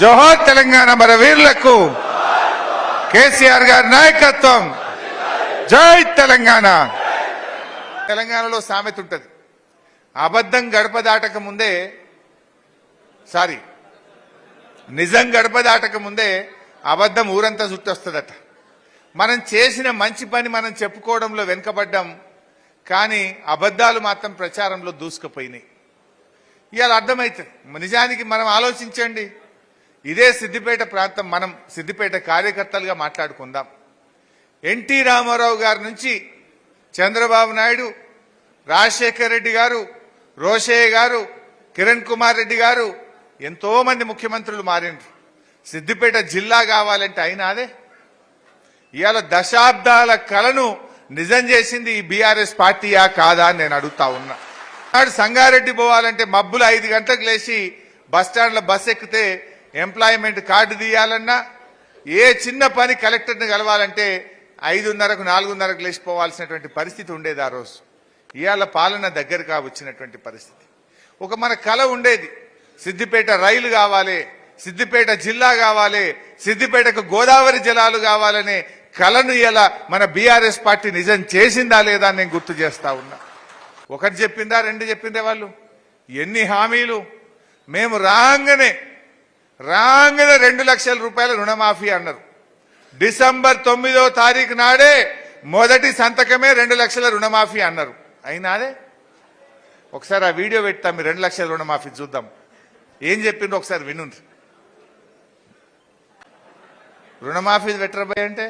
జోహార్ తెలంగాణ మన వీరులకు కేసీఆర్ గారి నాయకత్వం. జై తెలంగాణ. తెలంగాణలో సామెత ఉంటుంది. అబద్ధం గడప దాటక ముందే సారీ నిజం గడప దాటక ముందే అబద్ధం ఊరంతా చుట్టొస్తుందట. మనం చేసిన మంచి పని మనం చెప్పుకోవడంలో వెనుకబడ్డాం కానీ అబద్ధాలు మాత్రం ప్రచారంలో దూసుకుపోయినాయి. ఇవాళ అర్థమవుతుంది నిజానికి మనం ఆలోచించండి. ఇదే సిద్దిపేట ప్రాంతం మనం సిద్దిపేట కార్యకర్తలుగా మాట్లాడుకుందాం. ఎన్టీ రామారావు గారి నుంచి చంద్రబాబు నాయుడు రాజశేఖర్ రెడ్డి గారు రోషయ్య గారు కిరణ్ కుమార్ రెడ్డి గారు ఎంతో మంది ముఖ్యమంత్రులు మారిండ్రు. సిద్దిపేట జిల్లా కావాలంటే అయినా అదే. ఇవాళ దశాబ్దాల కలను నిజం చేసింది ఈ బీఆర్ఎస్ పార్టీయా కాదా అని నేను అడుగుతా ఉన్నా. నాడు సంగారెడ్డి పోవాలంటే మబ్బులు ఐదు గంటలకు లేచి బస్టాండ్లో బస్ ఎక్కితే ఎంప్లాయ్మెంట్ కార్డు తీయాలన్నా ఏ చిన్న పని కలెక్టర్ని కలవాలంటే ఐదున్నరకు నాలుగున్నరకు లేచిపోవాల్సినటువంటి పరిస్థితి ఉండేది ఆ రోజు. ఇవాళ పాలన దగ్గరగా వచ్చినటువంటి పరిస్థితి. ఒక మన కళ ఉండేది. సిద్దిపేట రైలు కావాలి సిద్దిపేట జిల్లా కావాలి సిద్దిపేటకు గోదావరి జలాలు కావాలనే కళను ఇలా మన బీఆర్ఎస్ పార్టీ నిజం చేసిందా లేదా అని నేను గుర్తు చేస్తా ఉన్నా. ఒకటి చెప్పిందా రెండు చెప్పిందే వాళ్ళు. ఎన్ని హామీలు. మేము రాగానే రాగానే రెండు లక్షల రూపాయల రుణమాఫీ అన్నారు. డిసెంబర్ తొమ్మిదో తారీఖు నాడే మొదటి సంతకమే రెండు లక్షల రుణమాఫీ అన్నారు. అయినాదే? ఒకసారి ఆ వీడియో పెడతాం మీరు రెండు లక్షల రుణమాఫీ చూద్దాం. ఏం చెప్పిండ్రు ఒకసారి వినుండ్రి. రుణమాఫీ పెట్టరబోయ్ అంటే?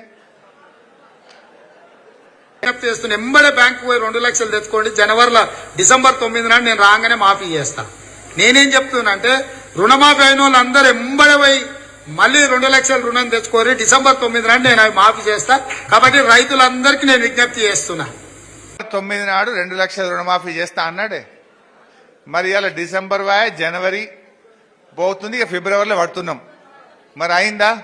చేస్తున్న ఎంబడే బ్యాంకు పోయి రెండు లక్షలు తెచ్చుకోండి. జనవరిలో డిసెంబర్ తొమ్మిది నాడు నేను రాగానే మాఫీ చేస్తాను నేనేం చెప్తున్నా అంటే రుణమాఫీ అయిన వాళ్ళు అందరు ఎంబడే మళ్ళీ రెండు లక్షల రుణం తెచ్చుకోరి డిసెంబర్ తొమ్మిది నాడు నేను అవి మాఫీ చేస్తా. కాబట్టి రైతులందరికీ నేను విజ్ఞప్తి చేస్తున్నా. తొమ్మిది నాడు రెండు లక్షల రుణమాఫీ చేస్తా అన్నాడే. మరి ఇలా డిసెంబర్ వాయ జనవరి పోతుంది ఇక ఫిబ్రవరిలో పడుతున్నాం. మరి అయిందా?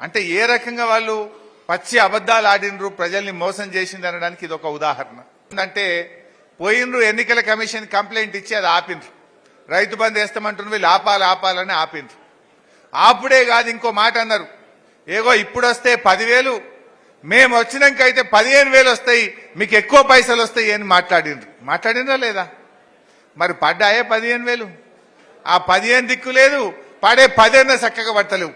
అంటే ఏ రకంగా వాళ్ళు పచ్చి అబద్ధాలు ఆడినరు ప్రజల్ని మోసం చేసింది అనడానికి ఇది ఒక ఉదాహరణ. అంటే పోయినరు ఎన్నికల కమిషన్ కంప్లైంట్ ఇచ్చి అది ఆపిండ్రు. రైతు బంద్ వేస్తామంటున్న వీళ్ళు ఆపాలి ఆపాలని ఆపింది ఆపుడే కాదు ఇంకో మాట అన్నారు. ఏగో ఇప్పుడు వస్తే పదివేలు మేము వచ్చినాక అయితే పదిహేను వేలు వస్తాయి మీకు ఎక్కువ పైసలు వస్తాయి అని మాట్లాడిండ్రు. మాట్లాడినరా లేదా? మరి పడ్డాయే పదిహేను వేలు? ఆ పదిహేను దిక్కు లేదు పడే పదిహేను చక్కగా పడతలేవు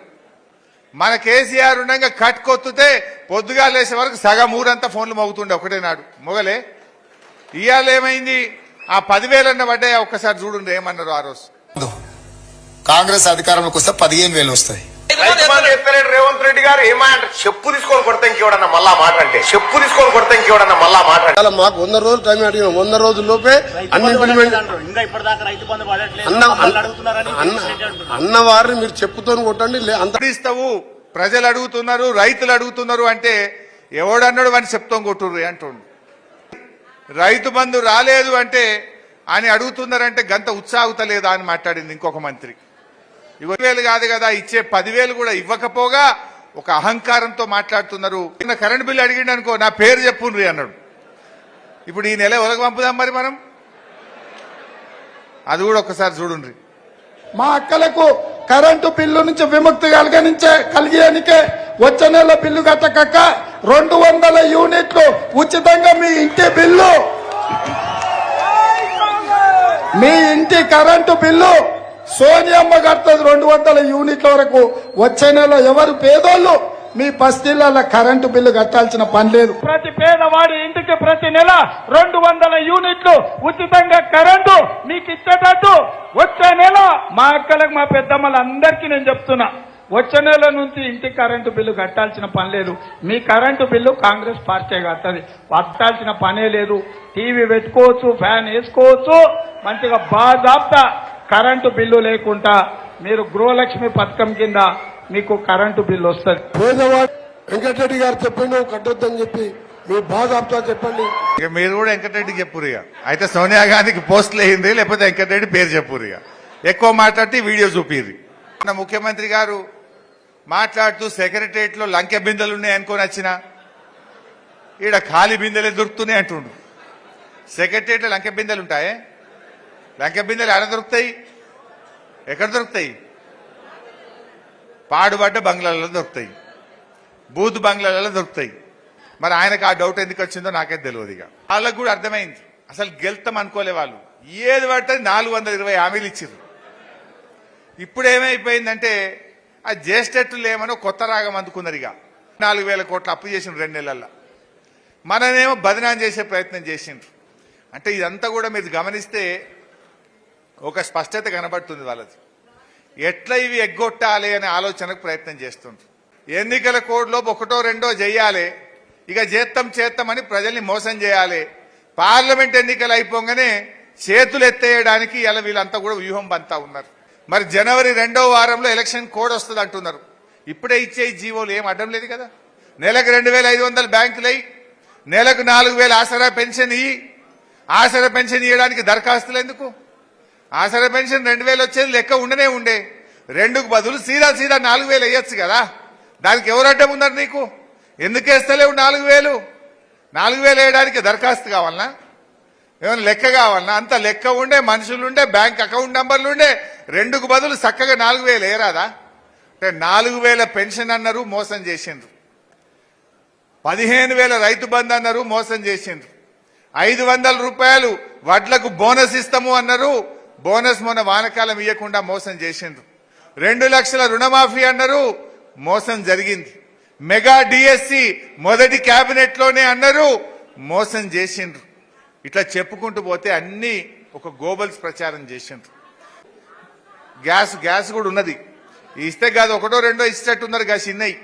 మన కేసీఆర్ ఉండగా కట్టుకొత్తుతే పొద్దుగా లేసే వరకు సగం ఊరంతా ఫోన్లు మోగుతుండే ఒకటే నాడు. మొగలే? ఇవాళ ఏమైంది ఆ పదివేలన్న పడ్డాయి ఒక్కసారి చూడండి ఏమన్నారు ఆ రోజు. కాంగ్రెస్ అధికారంలోకి వస్తే పదిహేను వేలు వస్తాయి. రేవంత్ రెడ్డి గారు ఏమంటారు చెప్పు తీసుకొని కొడతా ఇంకేవడన్నా మళ్ళా మాట అంటే చెప్పు తీసుకొని కొడతా ఇంకేవడన్నా మళ్ళా మాట అంటే. మాకు వంద రోజులు టైం అడిగినాం వంద రోజుల లోపే అన్ని ఇంప్లిమెంట్ ఇంకా ఇప్పటిదాకా రైతు బంధు పడట్లేదు అన్న మమ్మల్ని అడుగుతున్నారని అన్న ప్రెసిడెంట్ అంటున్నారు. అన్న వారిని మీరు చెప్పుతో కొట్టండి లే- అంత ఇస్తావు ప్రజలు అడుగుతున్నారు రైతులు అడుగుతున్నారు అంటే ఎవడన్నాడు అని చెప్తాం కొట్టుర్రు అంటుండు. రైతు బంధు రాలేదు అంటే అని అడుగుతున్నారంటే గంత ఉత్సాహతలేదా అని మాట్లాడింది ఇంకొక మంత్రి. ఇరవై కాదు కదా ఇచ్చే పదివేలు కూడా ఇవ్వకపోగా ఒక అహంకారంతో మాట్లాడుతున్నారు. నిన్న కరెంట్ బిల్లు అడిగిండు అనుకో నా పేరు చెప్పుండ్రి అన్నాడు. ఇప్పుడు ఈ నెల ఎవరికి పంపుదాం మరి మనం? అది కూడా ఒకసారి చూడండి మా అక్కలకు కరెంటు బిల్లు నుంచి విముక్తి కలిగించే కలిగేనికే వచ్చే నెల బిల్లు కట్టకక్క రెండు వందల యూనిట్లు ఉచితంగా మీ ఇంటి బిల్లు. మీ ఇంటి కరెంటు బిల్లు. సోనియమ్మ కడుతుంది రెండు వందల యూనిట్ల వరకు. వచ్చే నెల ఎవరు పేదోళ్ళు? మీ బస్తీల కరెంటు బిల్లు కట్టాల్సిన పని లేదు. ప్రతి పేదవాడి ఇంటికి ప్రతి నెల రెండు వందల యూనిట్లు ఉచితంగా కరెంటు మీకు ఇచ్చేటట్టు. వచ్చే నెల మా అక్కలకు మా పెద్దమ్మలందరికీ నేను చెప్తున్నా. వచ్చే నెల నుంచి ఇంటి కరెంటు బిల్లు కట్టాల్సిన పని లేదు. మీ కరెంటు బిల్లు కాంగ్రెస్ పార్టీ కట్టది కట్టాల్సిన పనే లేదు. టీవీ పెట్టుకోవచ్చు ఫ్యాన్ వేసుకోవచ్చు మంచిగా బాజాప్తా కరెంటు బిల్లు లేకుండా మీరు గృహలక్ష్మి పథకం కింద మీకు కరెంటు బిల్లు వస్తుంది. వెంకటరెడ్డి గారు చెప్పిండు కట్టొద్దని చెప్పి మీ బాధ ఆపుతా చెప్పండి. ఇక మీరు కూడా వెంకటరెడ్డికి చెప్పురు ఇక. అయితే సోనియా గాంధీకి పోస్టులు వేయింది లేకపోతే వెంకటరెడ్డి పేరు చెప్పురు ఇక. ఎక్కువ మాట్లాడితే వీడియో చూపిర్రి. మన ముఖ్యమంత్రి గారు మాట్లాడుతూ సెక్రటరియట్లో లంకె బిందెలు ఉన్నాయి అనుకొని వచ్చిన ఈడ ఖాళీ బిందెలే దొరుకుతున్నాయి అంటుండు. సెక్రటరియట్లో లంకె బిందెలు ఉంటాయే? లంకె బిందెలు ఎక్కడ దొరుకుతాయి? ఎక్కడ దొరుకుతాయి? పాడుబడ్డ బంగ్లాలలో దొరుకుతాయి. బూత్ బంగ్లాలలో దొరుకుతాయి. మరి ఆయనకు ఆ డౌట్ ఎందుకు వచ్చిందో నాకే తెలియదు ఇక. వాళ్ళకు కూడా అర్థమైంది. అసలు గెలుతాం అనుకోలే వాళ్ళు. ఏది పడితే నాలుగు వందల ఇరవై హామీలు ఇచ్చారు ఇప్పుడు ఏమైపోయిందంటే ఆ జ్యేష్ఠెట్లు లేమని కొత్త రాగం అందుకున్నారు ఇక. నాలుగు వేల కోట్లు అప్పు చేసిన రెండు నెలల్లో. మననేమో బదినాం చేసే ప్రయత్నం చేసిండ్రు. అంటే ఇదంతా కూడా మీరు గమనిస్తే ఒక స్పష్టత కనబడుతుంది వాళ్ళది. ఎట్లా ఇవి ఎగ్గొట్టాలి అనే ఆలోచనకు ప్రయత్నం చేస్తుండ్రు. ఎన్నికల కోడ్లో ఒకటో రెండో చేయాలి ఇక చేత్తం చేత్తామని ప్రజల్ని మోసం చేయాలి. పార్లమెంట్ ఎన్నికలు అయిపోగానే చేతులు ఎత్తేయడానికి ఇలా వీళ్ళంతా కూడా వ్యూహం బంతా ఉన్నారు. మరి జనవరి రెండో వారంలో ఎలక్షన్ కోడ్ వస్తుంది అంటున్నారు. ఇప్పుడే ఇచ్చే జీవోలు ఏం అడ్డం లేదు కదా? నెలకు రెండు వేల ఐదు వందలు బ్యాంకులు అయ్యి నెలకు నాలుగు వేల ఆసరా పెన్షన్ ఇయ్యి ఆసరా పెన్షన్ ఇవ్వడానికి దరఖాస్తులు ఎందుకు? ఆసరా పెన్షన్ రెండు వేలు వచ్చేది లెక్క ఉండనే ఉండే. రెండుకు బదులు సీదా సీదా నాలుగు వేలు వేయచ్చు కదా? దానికి ఎవరు అడ్డం ఉన్నారు నీకు? ఎందుకు వేస్తలేవు నాలుగు వేలు? నాలుగు వేలు వేయడానికి దరఖాస్తు కావాలనా? ఏమైనా లెక్క కావాలన్నా అంత లెక్క ఉండే మనుషులు ఉండే బ్యాంక్ అకౌంట్ నెంబర్లుండే రెండుకు బదులు చక్కగా నాలుగు వేలు ఏరాదా? అంటే నాలుగు వేల పెన్షన్ అన్నారు మోసం చేసిండ్రు. పదిహేను వేల రైతు బంధు అన్నారు మోసం చేసిండ్రు. ఐదు వందల రూపాయలు వడ్లకు బోనస్ ఇస్తాము అన్నారు బోనస్ మొన్న వానకాలం ఇవ్వకుండా మోసం చేసిండ్రు. రెండు లక్షల రుణమాఫీ అన్నారు మోసం జరిగింది. మెగా డిఎస్సి మొదటి క్యాబినెట్లోనే అన్నారు మోసం చేసిండ్రు. ఇట్లా చెప్పుకుంటూ పోతే అన్ని ఒక గోబల్స్ ప్రచారం చేసిండ్రు. గ్యాస్ గ్యాస్ కూడా ఉన్నది. ఇస్తే కాదు ఒకటో రెండో ఇచ్చేటట్టున్నారు గా చిన్నయి.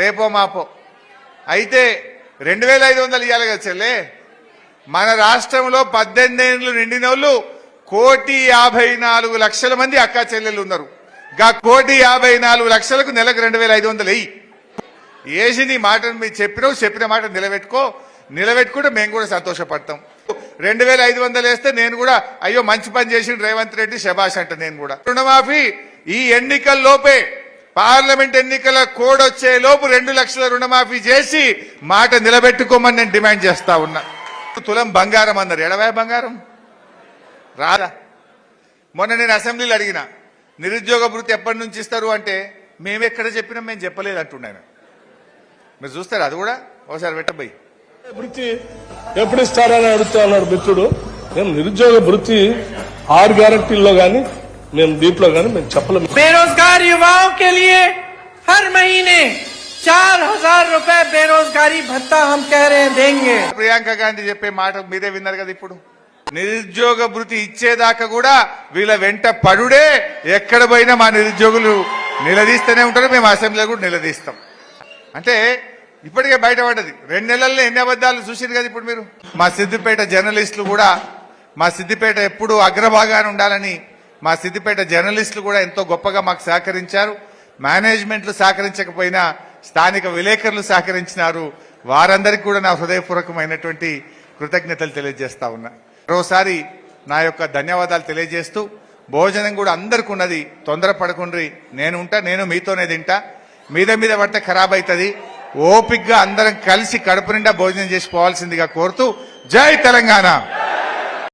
రేపో మాపో. అయితే రెండు వేల ఐదు వందలు ఇవ్వాలి కదా చెల్లే. మన రాష్ట్రంలో పద్దెనిమిది ఏళ్ళు నిండిన వాళ్ళు కోటి యాభై నాలుగు లక్షల మంది అక్క చెల్లెలు ఉన్నారు. గా కోటి యాభై నాలుగు లక్షలకు నెలకు రెండు వేల ఐదు వందలు వెయ్యి వేసింది నీ మాటను మీరు చెప్పినావు చెప్పిన మాట నిలబెట్టుకో. నిలబెట్టుకుంటే మేము కూడా సంతోషపడతాం. రెండు వేల ఐదు వందలు వేస్తే నేను కూడా అయ్యో మంచి పని చేసిన రేవంత్ రెడ్డి శభాష్ అంట నేను కూడా. రుణమాఫీ ఈ ఎన్నికల్లోపే పార్లమెంట్ ఎన్నికల కోడ్ వచ్చే లోపు రెండు లక్షల రుణమాఫీ చేసి మాట నిలబెట్టుకోమని నేను డిమాండ్ చేస్తా ఉన్నా. తులం బంగారం అన్నారు. ఎడవే బంగారం? రాదా? మొన్న నేను అసెంబ్లీలో అడిగిన నిరుద్యోగ భృతి ఎప్పటి నుంచి ఇస్తారు అంటే మేమెక్కడ చెప్పినా మేము చెప్పలేదు అంటున్నాను మీరు చూస్తారు అది కూడా? ఒకసారి పెట్టబోయి. వృత్తి ఎప్పుడు ఇస్తారని అడుగుతా ఉన్నాడు మిత్రుడు మేము నిరుద్యోగ వృత్తి ఆరు గ్యారంటీల్లో గాని మేము దీంట్లో గాని మేము చెప్పలేము बेरोजगार युवाओं के लिए हर महीने चार हजार रूपए बेरोजगारी भत्ता हम कह रहे हैं देंगे ప్రియాంక గాంధీ చెప్పే మాట మీరే విన్నారు కదా ఇప్పుడు నిరుద్యోగ భృతి ఇచ్చేదాకా కూడా వీళ్ళ వెంట పడుడే ఎక్కడ పోయినా మా నిరుద్యోగులు నిలదీస్తూనే ఉంటారు మేము అసెంబ్లీలో కూడా నిలదీస్తాం అంటే ఇప్పటికే బయటపడ్డది. రెండు నెలల్లో ఎన్ని అబద్ధాలు చూసింది కదా ఇప్పుడు మీరు? మా సిద్దిపేట జర్నలిస్టులు కూడా మా సిద్దిపేట ఎప్పుడు అగ్రభాగాన్ని ఉండాలని మా సిద్దిపేట జర్నలిస్టులు కూడా ఎంతో గొప్పగా మాకు సహకరించారు. మేనేజ్మెంట్లు సహకరించకపోయినా స్థానిక విలేకరులు సహకరించినారు. వారందరికీ కూడా నా హృదయపూర్వకమైనటువంటి కృతజ్ఞతలు తెలియజేస్తా ఉన్నా. మరోసారి నా యొక్క ధన్యవాదాలు తెలియజేస్తూ భోజనం కూడా అందరికి ఉన్నది. తొందర పడకుండ్రి నేను ఉంటా నేను మీతోనే తింటా. మీద మీద పడితే ఖరాబ్ అవుతుంది. ఓపిగ్గా అందరం కలిసి కడుపు నిండా భోజనం చేసి పోవాల్సిందిగా కోరుతూ జై తెలంగాణ.